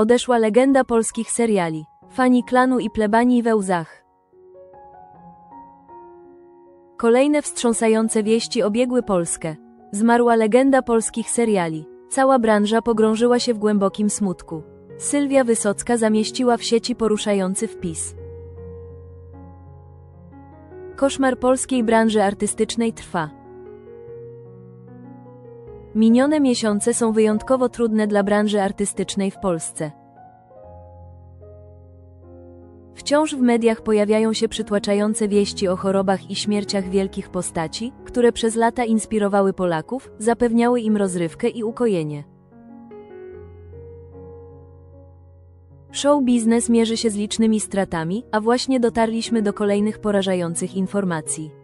Odeszła legenda polskich seriali. Fani klanu i plebanii we łzach. Kolejne wstrząsające wieści obiegły Polskę. Zmarła legenda polskich seriali. Cała branża pogrążyła się w głębokim smutku. Sylwia Wysocka zamieściła w sieci poruszający wpis. Koszmar polskiej branży artystycznej trwa. Minione miesiące są wyjątkowo trudne dla branży artystycznej w Polsce. Wciąż w mediach pojawiają się przytłaczające wieści o chorobach i śmierciach wielkich postaci, które przez lata inspirowały Polaków, zapewniały im rozrywkę i ukojenie. Show biznes mierzy się z licznymi stratami, a właśnie dotarliśmy do kolejnych porażających informacji.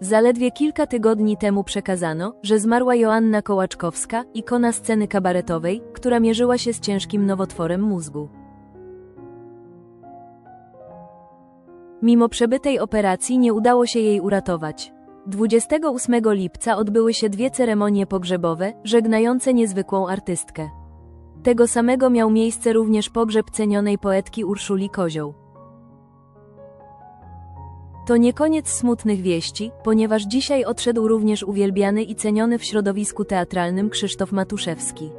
Zaledwie kilka tygodni temu przekazano, że zmarła Joanna Kołaczkowska, ikona sceny kabaretowej, która mierzyła się z ciężkim nowotworem mózgu. Mimo przebytej operacji nie udało się jej uratować. 28 lipca odbyły się dwie ceremonie pogrzebowe, żegnające niezwykłą artystkę. Tego samego miał miejsce również pogrzeb cenionej poetki Urszuli Kozioł. To nie koniec smutnych wieści, ponieważ dzisiaj odszedł również uwielbiany i ceniony w środowisku teatralnym Krzysztof Matuszewski.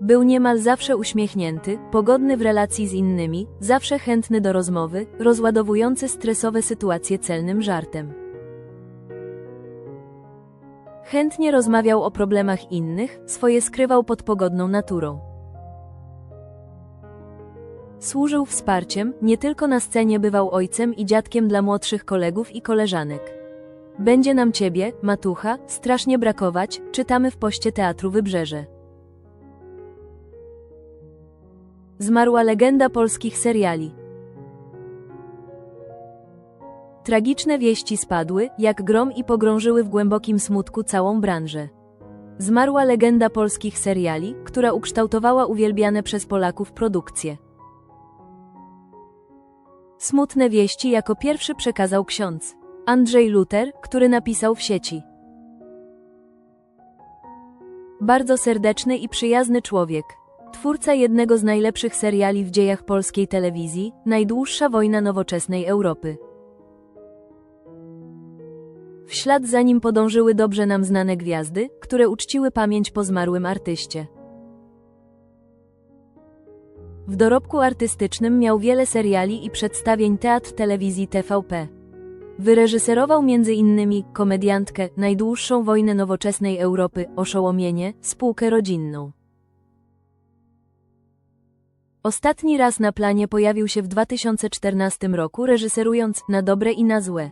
Był niemal zawsze uśmiechnięty, pogodny w relacji z innymi, zawsze chętny do rozmowy, rozładowujący stresowe sytuacje celnym żartem. Chętnie rozmawiał o problemach innych, swoje skrywał pod pogodną naturą. Służył wsparciem, nie tylko na scenie bywał ojcem i dziadkiem dla młodszych kolegów i koleżanek. Będzie nam ciebie, matucha, strasznie brakować, czytamy w poście Teatru Wybrzeże. Zmarła legenda polskich seriali. Tragiczne wieści spadły, jak grom i pogrążyły w głębokim smutku całą branżę. Zmarła legenda polskich seriali, która ukształtowała uwielbiane przez Polaków produkcje. Smutne wieści jako pierwszy przekazał ksiądz Andrzej Luter, który napisał w sieci. Bardzo serdeczny i przyjazny człowiek. Twórca jednego z najlepszych seriali w dziejach polskiej telewizji, najdłuższa wojna nowoczesnej Europy. W ślad za nim podążyły dobrze nam znane gwiazdy, które uczciły pamięć po zmarłym artyście. W dorobku artystycznym miał wiele seriali i przedstawień teatr telewizji TVP. Wyreżyserował m.in. komediantkę, najdłuższą wojnę nowoczesnej Europy, oszołomienie, spółkę rodzinną. Ostatni raz na planie pojawił się w 2014 roku, reżyserując Na dobre i na złe.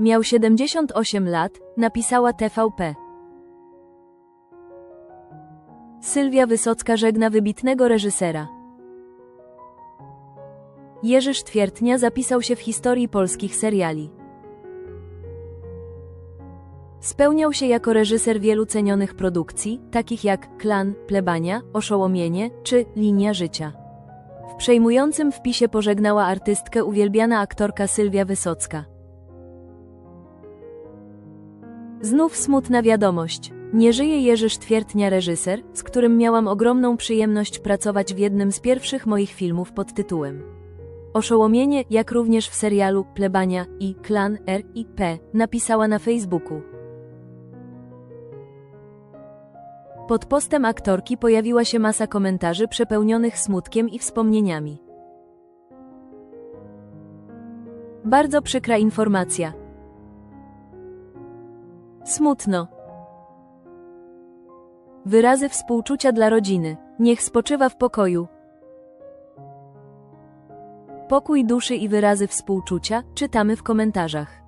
Miał 78 lat, napisała TVP. Sylwia Wysocka żegna wybitnego reżysera. Jerzy Sztwiertnia zapisał się w historii polskich seriali. Spełniał się jako reżyser wielu cenionych produkcji, takich jak Klan, Plebania, Oszołomienie czy Linia Życia. W przejmującym wpisie pożegnała artystkę uwielbiana aktorka Sylwia Wysocka. Znów smutna wiadomość. Nie żyje Jerzy Sztwiertnia reżyser, z którym miałam ogromną przyjemność pracować w jednym z pierwszych moich filmów pod tytułem Oszołomienie, jak również w serialu Plebania i Klan R i P, napisała na Facebooku. Pod postem aktorki pojawiła się masa komentarzy przepełnionych smutkiem i wspomnieniami. Bardzo przykra informacja. Smutno. Wyrazy współczucia dla rodziny. Niech spoczywa w pokoju. Pokój duszy i wyrazy współczucia czytamy w komentarzach.